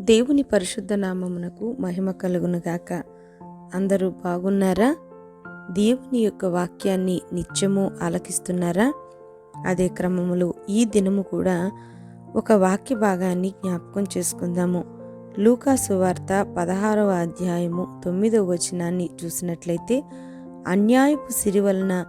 దేవుని పరిశుద్ధ నామమునకు మహిమ కలుగునుగాక అందరూ బాగున్నారా? దేవుని యొక్క వాక్యాన్ని నిత్యము ఆలకిస్తున్నారా? అదే క్రమములో ఈ దినము కూడా ఒక వాక్య భాగాన్ని జ్ఞాపకం చేసుకుందాము. లూకాసు వార్త పదహారవ అధ్యాయము తొమ్మిదవ వచనాన్ని చూసినట్లయితే అన్యాయపు సిరి వలన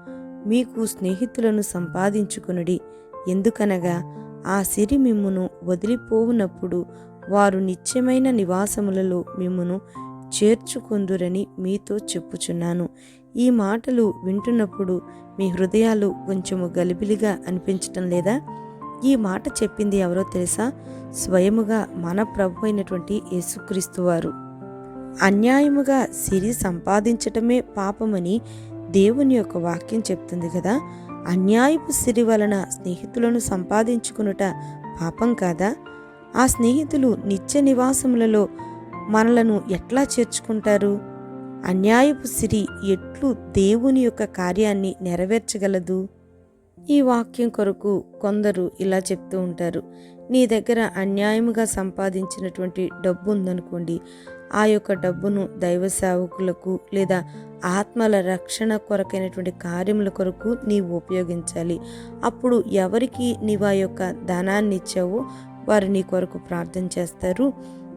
మీకు స్నేహితులను సంపాదించుకునుడి. ఎందుకనగా ఆ సిరి మిమ్మును వదిలిపోవునప్పుడు వారు నిత్యమైన నివాసములలో మిమ్మును చేర్చుకొందురని మీతో చెప్పుచున్నాను. ఈ మాటలు వింటున్నప్పుడు మీ హృదయాలు కొంచెము గలిబిలిగా అనిపించటం లేదా? ఈ మాట చెప్పింది ఎవరో తెలుసా? స్వయముగా మన ప్రభు అయినటువంటి యేసుక్రీస్తు వారు. అన్యాయముగా సిరి సంపాదించటమే పాపమని దేవుని యొక్క వాక్యం చెప్తుంది కదా? అన్యాయపు సిరి వలన స్నేహితులను సంపాదించుకునుట పాపం కాదా? ఆ స్నేహితులు నిత్య నివాసములలో మనలను ఎట్లా చేర్చుకుంటారు? అన్యాయపు సిరి ఎట్లు దేవుని యొక్క కార్యాన్ని నెరవేర్చగలదు? ఈ వాక్యం కొరకు కొందరు ఇలా చెప్తూ ఉంటారు. నీ దగ్గర అన్యాయముగా సంపాదించినటువంటి డబ్బు ఉందనుకోండి ఆ యొక్క డబ్బును దైవ సేవకులకు లేదా ఆత్మల రక్షణ కొరకైనటువంటి కార్యముల కొరకు నీవు ఉపయోగించాలి. అప్పుడు ఎవరికి నీవు ఆ యొక్క ధనాన్ని ఇచ్చావో వారు నీ కొరకు ప్రార్థన చేస్తారు.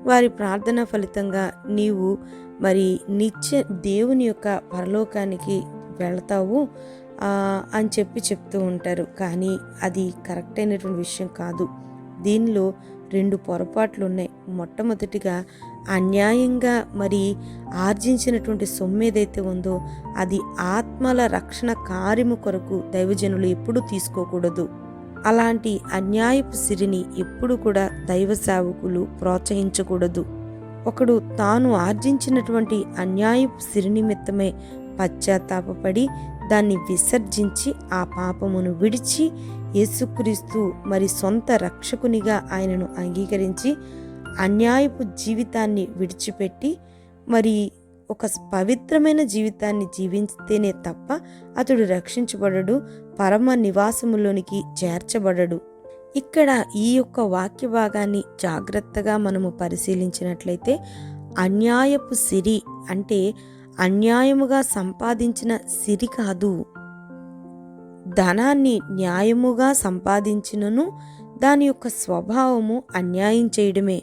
వారి ప్రార్థన ఫలితంగా నీవు మరి నిత్య దేవుని యొక్క పరలోకానికి వెళతావు అని చెప్పి చెప్తూ ఉంటారు. కానీ అది కరెక్ట్ అయినటువంటి విషయం కాదు. దీనిలో రెండు పొరపాట్లు ఉన్నాయి. మొట్టమొదటిగా అన్యాయంగా మరి ఆర్జించినటువంటి సొమ్ము ఏదైతే ఉందో అది ఆత్మల రక్షణ కార్యము కొరకు దైవజనులు ఎప్పుడూ తీసుకోకూడదు. అలాంటి అన్యాయపు సిరిని ఎప్పుడు కూడా దైవ సేవకులు ప్రోత్సహించకూడదు. ఒకడు తాను ఆర్జించినటువంటి అన్యాయపు సిరి నిమిత్తమే పశ్చాత్తాపడి దాన్ని విసర్జించి ఆ పాపమును విడిచి యేసుక్రీస్తు మరి సొంత రక్షకునిగా ఆయనను అంగీకరించి అన్యాయపు జీవితాన్ని విడిచిపెట్టి మరి ఒక పవిత్రమైన జీవితాన్ని జీవిస్తేనే తప్ప అతడు రక్షించబడడు. పరమ నివాసములోనికి చేర్చబడడు. ఇక్కడ ఈ యొక్క వాక్య భాగాన్ని జాగ్రత్తగా మనము పరిశీలించినట్లయితే అన్యాయపు సిరి అంటే అన్యాయముగా సంపాదించిన సిరి కాదు. ధనాన్ని న్యాయముగా సంపాదించినను దాని యొక్క స్వభావము అన్యాయం చేయడమే.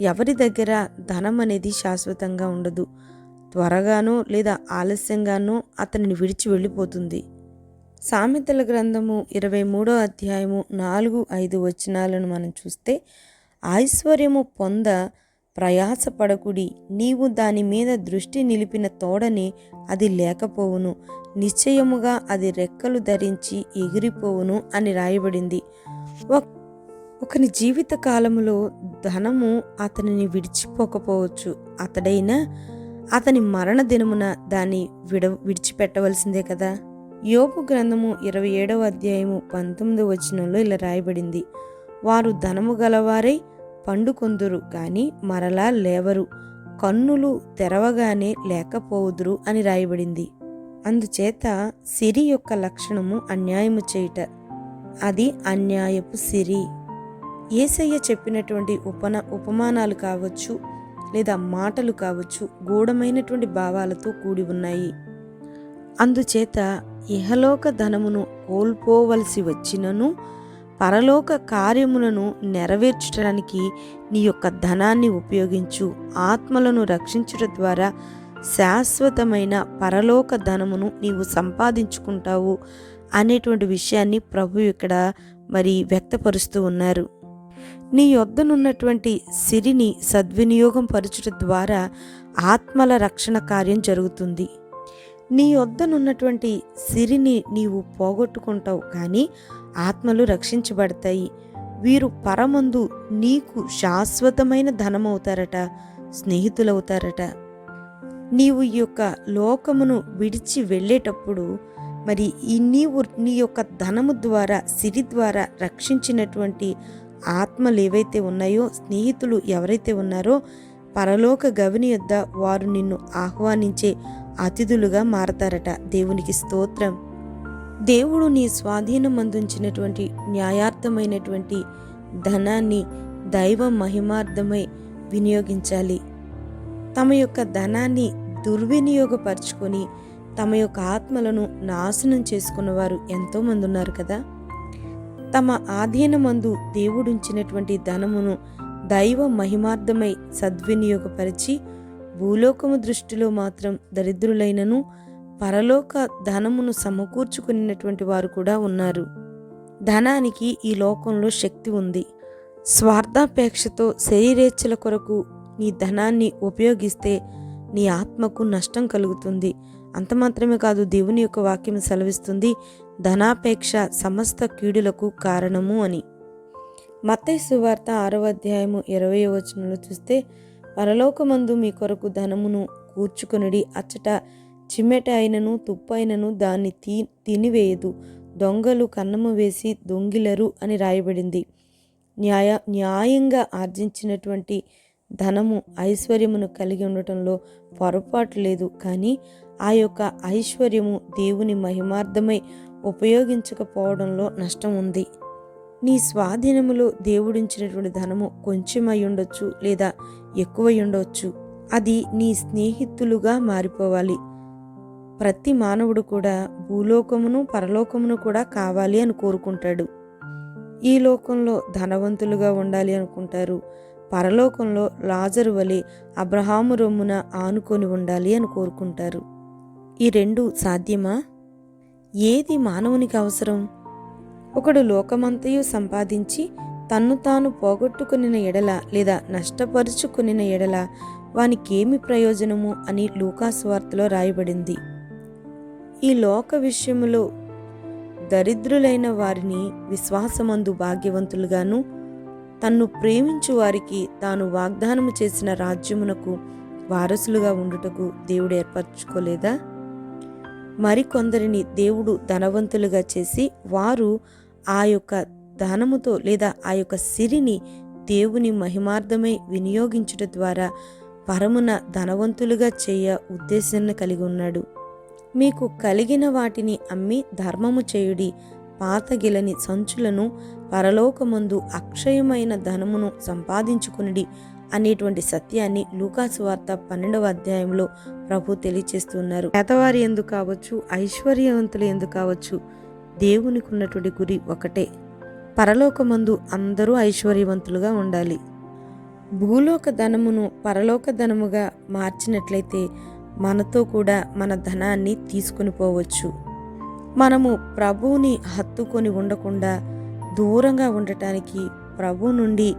ఎవరి దగ్గర ధనం అనేది శాశ్వతంగా ఉండదు. త్వరగానో లేదా ఆలస్యంగానో అతనిని విడిచి వెళ్ళిపోతుంది. సామెతల గ్రంథము ఇరవై మూడో అధ్యాయము నాలుగు ఐదు వచనాలను మనం చూస్తే ఐశ్వర్యము పొంద ప్రయాసపడకుడి. నీవు దాని మీద దృష్టి నిలిపిన తోడని అది లేకపోవును. నిశ్చయముగా అది రెక్కలు ధరించి ఎగిరిపోవును అని రాయబడింది. ఒకని జీవిత కాలములో ధనము అతనిని విడిచిపోకపోవచ్చు. అతడైనా అతని మరణ దినమున దాన్ని విడ విడిచిపెట్టవలసిందే కదా? యోపు గ్రంథము ఇరవై ఏడవ అధ్యాయము పంతొమ్మిది వచనంలో ఇలా రాయబడింది. వారు ధనము గలవారై పండుకొందురు కానీ మరలా లేవరు. కన్నులు తెరవగానే లేకపోవుదురు అని రాయబడింది. అందుచేత సిరి యొక్క లక్షణము అన్యాయము చేయుట. అది అన్యాయపు సిరి. ఏసయ్య చెప్పినటువంటి ఉపన ఉపమానాలు కావచ్చు లేదా మాటలు కావచ్చు గూఢమైనటువంటి భావాలతో కూడి ఉన్నాయి. అందుచేత ఇహలోక ధనమును కోల్పోవలసి వచ్చినను పరలోక కార్యములను నెరవేర్చడానికి నీ యొక్క ధనాన్ని ఉపయోగించు. ఆత్మలను రక్షించుట ద్వారా శాశ్వతమైన పరలోక ధనమును నీవు సంపాదించుకుంటావు అనేటువంటి విషయాన్ని ప్రభు ఇక్కడ మరి వ్యక్తపరుస్తూ ఉన్నారు. నీ యొద్దనున్నటువంటి సిరిని సద్వినియోగం పరచుట ద్వారా ఆత్మల రక్షణ కార్యం జరుగుతుంది. నీ వద్దనున్నటువంటి సిరిని నీవు పోగొట్టుకుంటావు కానీ ఆత్మలు రక్షించబడతాయి. వీరు పరమందు నీకు శాశ్వతమైన ధనమవుతారట స్నేహితులవుతారట. నీవు ఈ యొక్క లోకమును విడిచి వెళ్ళేటప్పుడు మరి ఈ నీవు నీ యొక్క ధనము ద్వారా సిరి ద్వారా రక్షించినటువంటి ఆత్మలు ఏవైతే ఉన్నాయో స్నేహితులు ఎవరైతే ఉన్నారో పరలోక గవిని యొద్ద వారు నిన్ను ఆహ్వానించే అతిథులుగా మారతారట దేవునికి స్తోత్రం. దేవుడు నీ స్వాధీనం అందించినటువంటి న్యాయార్థమైనటువంటి ధనాన్ని దైవ మహిమార్థమై వినియోగించాలి. తమ యొక్క ధనాన్ని దుర్వినియోగపరుచుకొని తమ యొక్క ఆత్మలను నాశనం చేసుకున్నవారు ఎంతోమంది ఉన్నారు కదా. తమ ఆధీనమందు దేవుడుంచినటువంటి ధనమును దైవ మహిమార్థమై సద్వినియోగపరిచి భూలోకము దృష్టిలో మాత్రం దరిద్రులైనను పరలోక ధనమును సమకూర్చుకున్నటువంటి వారు కూడా ఉన్నారు. ధనానికి ఈ లోకంలో శక్తి ఉంది. స్వార్థాపేక్షతో శరీరేచ్ఛల కొరకు నీ ధనాన్ని ఉపయోగిస్తే నీ ఆత్మకు నష్టం కలుగుతుంది. అంత మాత్రమే కాదు దేవుని యొక్క వాక్యం సెలవిస్తుంది ధనాపేక్ష సమస్త కీడులకు కారణము అని. మత్తైసు సువార్త ఆరవ అధ్యాయము ఇరవై వచనంలో చూస్తే పరలోకమందు మీ కొరకు ధనమును కూర్చుకొనిడి. అచ్చట చిమ్మెట అయినను తుప్పు అయినను దాన్ని తీ తినివేయదు. దొంగలు కన్నము వేసి దొంగిలరు అని రాయబడింది. న్యాయ న్యాయంగా ఆర్జించినటువంటి ధనము ఐశ్వర్యమును కలిగి ఉండటంలో పొరపాటు లేదు. కానీ ఆ యొక్క ఐశ్వర్యము దేవుని మహిమార్థమై ఉపయోగించకపోవడంలో నష్టం ఉంది. నీ స్వాధీనములో దేవుడించినటువంటి ధనము కొంచెమై ఉండొచ్చు లేదా ఎక్కువై ఉండవచ్చు అది నీ స్నేహితులుగా మారిపోవాలి. ప్రతి మానవుడు కూడా భూలోకమును పరలోకమును కూడా కావాలి అని కోరుకుంటాడు. ఈ లోకంలో ధనవంతులుగా ఉండాలి అనుకుంటారు. పరలోకంలో లాజరు వలె అబ్రహాము రొమ్మున ఆనుకొని ఉండాలి అని కోరుకుంటారు. ఈ రెండు సాధ్యమా? ఏది మానవునికి అవసరం? ఒకడు లోకమంతయు సంపాదించి తన్ను తాను పోగొట్టుకునిన ఎడల లేదా నష్టపరుచుకునిన ఎడల వానికేమి ప్రయోజనము అని లూకాస్వార్తలో రాయబడింది. ఈ లోక విషయములో దరిద్రులైన వారిని విశ్వాసమందు భాగ్యవంతులుగాను తన్ను ప్రేమించు వారికి తాను వాగ్దానము చేసిన రాజ్యమునకు వారసులుగా ఉండుటకు దేవుడు ఏర్పరచుకోలేదా? మరికొందరిని దేవుడు ధనవంతులుగా చేసి వారు ఆ యొక్క ధనముతో లేదా ఆ యొక్క సిరిని దేవుని మహిమార్థమై వినియోగించుట ద్వారా పరమున ధనవంతులుగా చేయ ఉద్దేశాన్ని కలిగి ఉన్నాడు. మీకు కలిగిన వాటిని అమ్మి ధర్మము చేయుడి పాతగిలని సంచులను పరలోకమందు అక్షయమైన ధనమును సంపాదించుకునిడి. అనేటువంటి సత్యాన్ని లూకాసు వార్త పన్నెండవ అధ్యాయంలో ప్రభు తెలియచేస్తున్నారు. పేదవారి ఎందుకు కావచ్చు ఐశ్వర్యవంతులు ఎందుకు కావచ్చు దేవునికి ఉన్నటువంటి గురి ఒకటే. పరలోకమందు అందరూ ఐశ్వర్యవంతులుగా ఉండాలి. భూలోక ధనమును పరలోక ధనముగా మార్చినట్లయితే మనతో కూడా మన ధనాన్ని తీసుకుని పోవచ్చు. మనము ప్రభువుని హత్తుకొని ఉండకుండా దూరంగా ఉండటానికి ప్రభు నుండి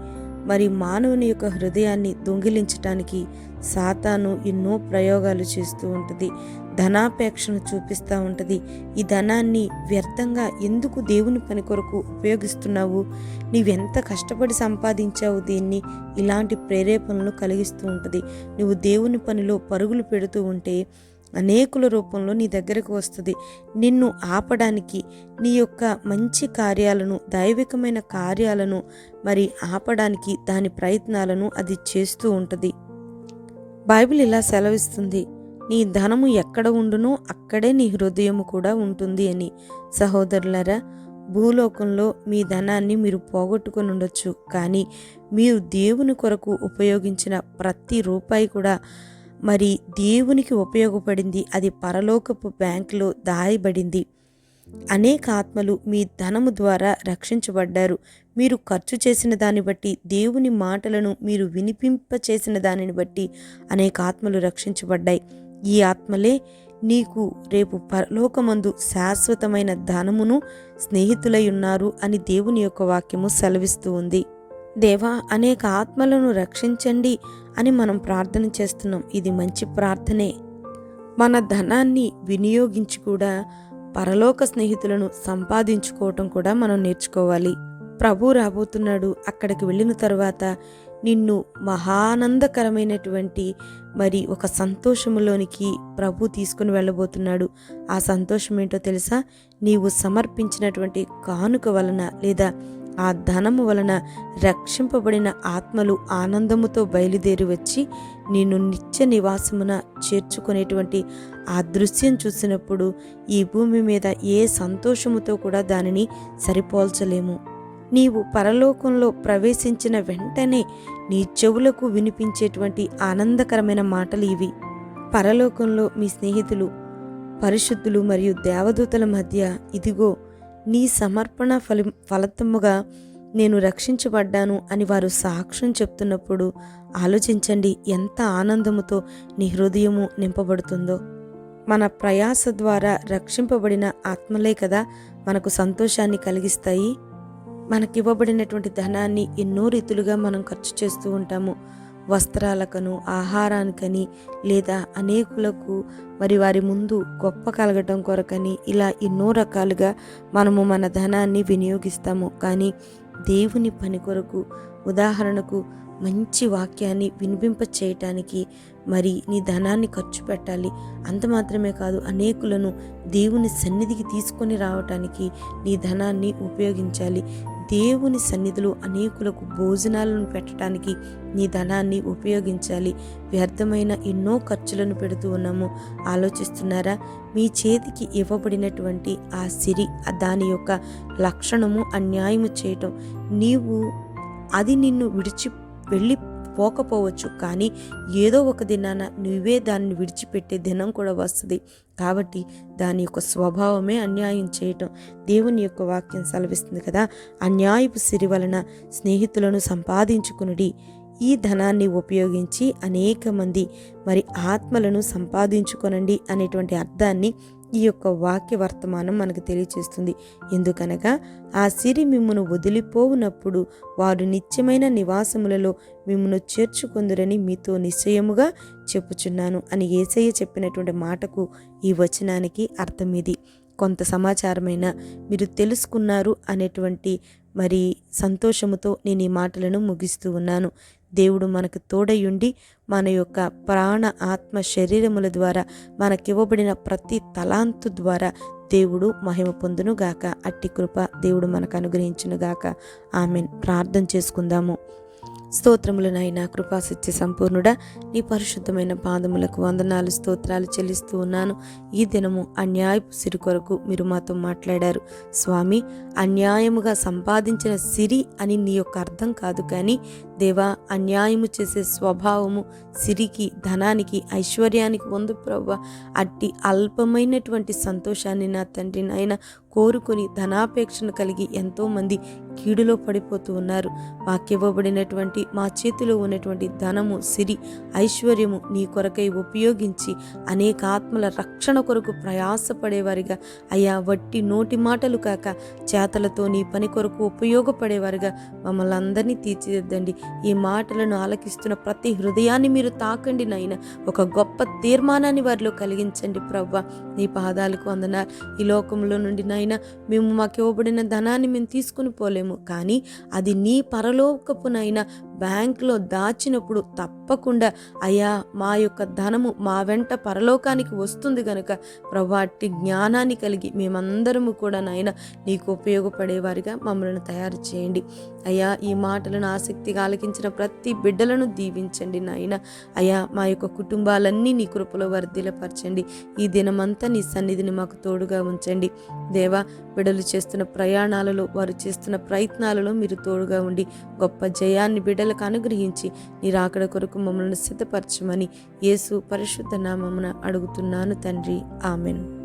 మరి మానవుని యొక్క హృదయాన్ని దొంగిలించటానికి సాతాను ఎన్నో ప్రయోగాలు చేస్తూ ఉంటుంది. ధనాపేక్షను చూపిస్తూ ఉంటుంది. ఈ ధనాన్ని వ్యర్థంగా ఎందుకు దేవుని పని కొరకు ఉపయోగిస్తున్నావు? నీవెంత కష్టపడి సంపాదించావు దీన్ని? ఇలాంటి ప్రేరేపణలు కలిగిస్తూ ఉంటుంది. నువ్వు దేవుని పనిలో పరుగులు పెడుతూ ఉంటే అనేకుల రూపంలో నీ దగ్గరకు వస్తుంది. నిన్ను ఆపడానికి నీ యొక్క మంచి కార్యాలను దైవికమైన కార్యాలను మరి ఆపడానికి దాని ప్రయత్నాలను అది చేస్తూ ఉంటుంది. బైబిల్ ఇలా సెలవిస్తుంది. నీ ధనము ఎక్కడ ఉండునో అక్కడే నీ హృదయము కూడా ఉంటుంది అని. సహోదరులరా భూలోకంలో మీ ధనాన్ని మీరు పోగొట్టుకొని ఉండొచ్చు. కానీ మీరు దేవుని కొరకు ఉపయోగించిన ప్రతి రూపాయి కూడా మరి దేవునికి ఉపయోగపడింది అది పరలోకపు బ్యాంకులో దాయబడింది. అనేక ఆత్మలు మీ ధనము ద్వారా రక్షించబడ్డారు. మీరు ఖర్చు చేసిన దాన్ని బట్టి దేవుని మాటలను మీరు వినిపింప చేసిన దానిని బట్టి అనేక ఆత్మలు రక్షించబడ్డాయి. ఈ ఆత్మలే నీకు రేపు పరలోకమందు శాశ్వతమైన ధనమును స్నేహితులై ఉన్నారు అని దేవుని యొక్క వాక్యము సెలవిస్తూ ఉంది. దేవా అనేక ఆత్మలను రక్షించండి అని మనం ప్రార్థన చేస్తున్నాం. ఇది మంచి ప్రార్థనే. మన ధనాన్ని వినియోగించి కూడా పరలోక స్నేహితులను సంపాదించుకోవటం కూడా మనం నేర్చుకోవాలి. ప్రభు రాబోతున్నాడు అక్కడికి వెళ్ళిన తర్వాత నిన్ను మహానందకరమైనటువంటి మరి ఒక సంతోషములోనికి ప్రభు తీసుకుని వెళ్ళబోతున్నాడు. ఆ సంతోషం ఏంటో తెలుసా? నీవు సమర్పించినటువంటి కానుక వలన లేదా ఆ ధనము వలన రక్షింపబడిన ఆత్మలు ఆనందముతో బయలుదేరి వచ్చి నేను నిత్య నివాసమున చేర్చుకునేటువంటి ఆ దృశ్యం చూసినప్పుడు ఈ భూమి మీద ఏ సంతోషముతో కూడా దానిని సరిపోల్చలేము. నీవు పరలోకంలో ప్రవేశించిన వెంటనే నీ చెవులకు వినిపించేటువంటి ఆనందకరమైన మాటలు ఇవి. పరలోకంలో మీ స్నేహితులు పరిశుద్ధులు మరియు దేవదూతల మధ్య ఇదిగో నీ సమర్పణ ఫలి ఫలితముగా నేను రక్షించబడ్డాను అని వారు సాక్ష్యం చెప్తున్నప్పుడు ఆలోచించండి ఎంత ఆనందముతో నీ హృదయము నింపబడుతుందో. మన ప్రయాస ద్వారా రక్షింపబడిన ఆత్మలే కదా మనకు సంతోషాన్ని కలిగిస్తాయి. మనకివ్వబడినటువంటి ధనాన్ని ఎన్నో రీతులుగా మనం ఖర్చు చేస్తూ ఉంటాము. వస్త్రాలకను ఆహారానికని లేదా అనేకులకు మరి వారి ముందు గొప్ప కలగటం కొరకని ఇలా ఎన్నో రకాలుగా మనము మన ధనాన్ని వినియోగిస్తాము. కానీ దేవుని పని కొరకు ఉదాహరణకు మంచి వాక్యాన్ని వినిపింప చేయటానికి మరి నీ ధనాన్ని ఖర్చు పెట్టాలి. అంత మాత్రమే కాదు అనేకులను దేవుని సన్నిధికి తీసుకొని రావటానికి నీ ధనాన్ని ఉపయోగించాలి. దేవుని సన్నిధిలో అనేకులకు భోజనాలను పెట్టడానికి నీ ధనాన్ని ఉపయోగించాలి. వ్యర్థమైన ఎన్నో ఖర్చులను పెడుతూ ఉన్నాము. ఆలోచిస్తున్నారా? మీ చేతికి ఇవ్వబడినటువంటి ఆ సిరి దాని యొక్క లక్షణము అన్యాయము చేయటం. నీవు అది నిన్ను విడిచి వెళ్ళి పోకపోవచ్చు. కానీ ఏదో ఒక దినాన నువ్వే దాన్ని విడిచిపెట్టే దినం కూడా వస్తుంది. కాబట్టి దాని యొక్క స్వభావమే అన్యాయం చేయటం దేవుని యొక్క వాక్యం సెలవిస్తుంది కదా. అన్యాయపు సిరి వలన స్నేహితులను సంపాదించుకునుడి. ఈ ధనాన్ని ఉపయోగించి అనేక మంది మరి ఆత్మలను సంపాదించుకొనండి అనేటువంటి అర్థాన్ని ఈ యొక్క వాక్య వర్తమానం మనకు తెలియచేస్తుంది. ఎందుకనగా ఆ సిరి మిమ్మను వదిలిపోవునప్పుడు వారు నిత్యమైన నివాసములలో మిమ్మను చేర్చుకొందురని మీతో నిశ్చయముగా చెప్పుచున్నాను అని ఏసయ్య చెప్పినటువంటి మాటకు ఈ వచనానికి అర్థం ఇది. కొంత సమాచారమైన మీరు తెలుసుకున్నారు అనేటువంటి మరి సంతోషముతో నేను ఈ మాటలను ముగిస్తూ ఉన్నాను. దేవుడు మనకు తోడయుండి మన యొక్క ప్రాణ ఆత్మ శరీరముల ద్వారా మనకివ్వబడిన ప్రతి తలాంతు ద్వారా దేవుడు మహిమ పొందునుగాక అట్టి కృప దేవుడు మనకు అనుగ్రహించునుగాక ఆమెన్. ప్రార్థన చేసుకుందాము. స్తోత్రములు నాయన కృపాసత్య సంపూర్ణుడా నీ పరిశుద్ధమైన పాదములకు వందనాలు స్తోత్రాలు చెల్లిస్తూ ఉన్నాను. ఈ దినము అన్యాయపు సిరి కొరకు మీరు మాతో మాట్లాడారు. స్వామి అన్యాయముగా సంపాదించిన సిరి అని నీ యొక్క అర్థం కాదు కానీ దేవా అన్యాయము చేసే స్వభావము సిరికి ధనానికి ఐశ్వర్యానికి ఉంది ప్రవ్వ. అట్టి అల్పమైనటువంటి సంతోషాన్ని నా తండ్రి నాయన కోరుకొని ధనాపేక్షను కలిగి ఎంతోమంది కీడులో పడిపోతూ ఉన్నారు. మాకివ్వబడినటువంటి మా చేతిలో ఉన్నటువంటి ధనము సిరి ఐశ్వర్యము నీ కొరకై ఉపయోగించి అనేక ఆత్మల రక్షణ కొరకు ప్రయాసపడేవారిగా. అయ్యా వట్టి నోటి మాటలు కాక చేతలతో నీ పని కొరకు ఉపయోగపడేవారిగా. మమ్మల్ని అందరినీ తీర్చిదిద్దండి. ఈ మాటలను ఆలకిస్తున్న ప్రతి హృదయాన్ని మీరు తాకండి నాయన. ఒక గొప్ప తీర్మానాన్ని వారిలో కలిగించండి ప్రవ్వ. నీ పాదాలకు అందన ఈ లోకంలో నుండి నాయన మేము మాకు ఇవ్వబడిన ధనాన్ని మేము తీసుకుని పోలేము. కానీ అది నీ పరలోకపునైనా బ్యాంకులో దాచినప్పుడు తప్పకుండా అయ్యా మా యొక్క ధనము మా వెంట పరలోకానికి వస్తుంది గనుక ప్రభాటి జ్ఞానాన్ని కలిగి మేమందరము కూడా నాయన నీకు ఉపయోగపడేవారిగా మమ్మల్ని తయారు చేయండి. అయ్యా ఈ మాటలను ఆసక్తిగా ఆలకించిన ప్రతి బిడ్డలను దీవించండి నాయన. అయ్యా మా యొక్క కుటుంబాలన్నీ నీ కృపలో వర్ధిలపరచండి. ఈ దినమంతా నీ సన్నిధిని మాకు తోడుగా ఉంచండి. దేవా బిడ్డలు చేస్తున్న ప్రయాణాలలో వారు చేస్తున్న ప్రయత్నాలలో మీరు తోడుగా ఉండి గొప్ప జయాన్ని బిడ్డలు బిడ్డలకు అనుగ్రహించి నీ రాకడ కొరకు మమ్మల్ని సిద్ధపరచమని యేసు పరిశుద్ధ నామమున అడుగుతున్నాను తండ్రి. ఆమెను.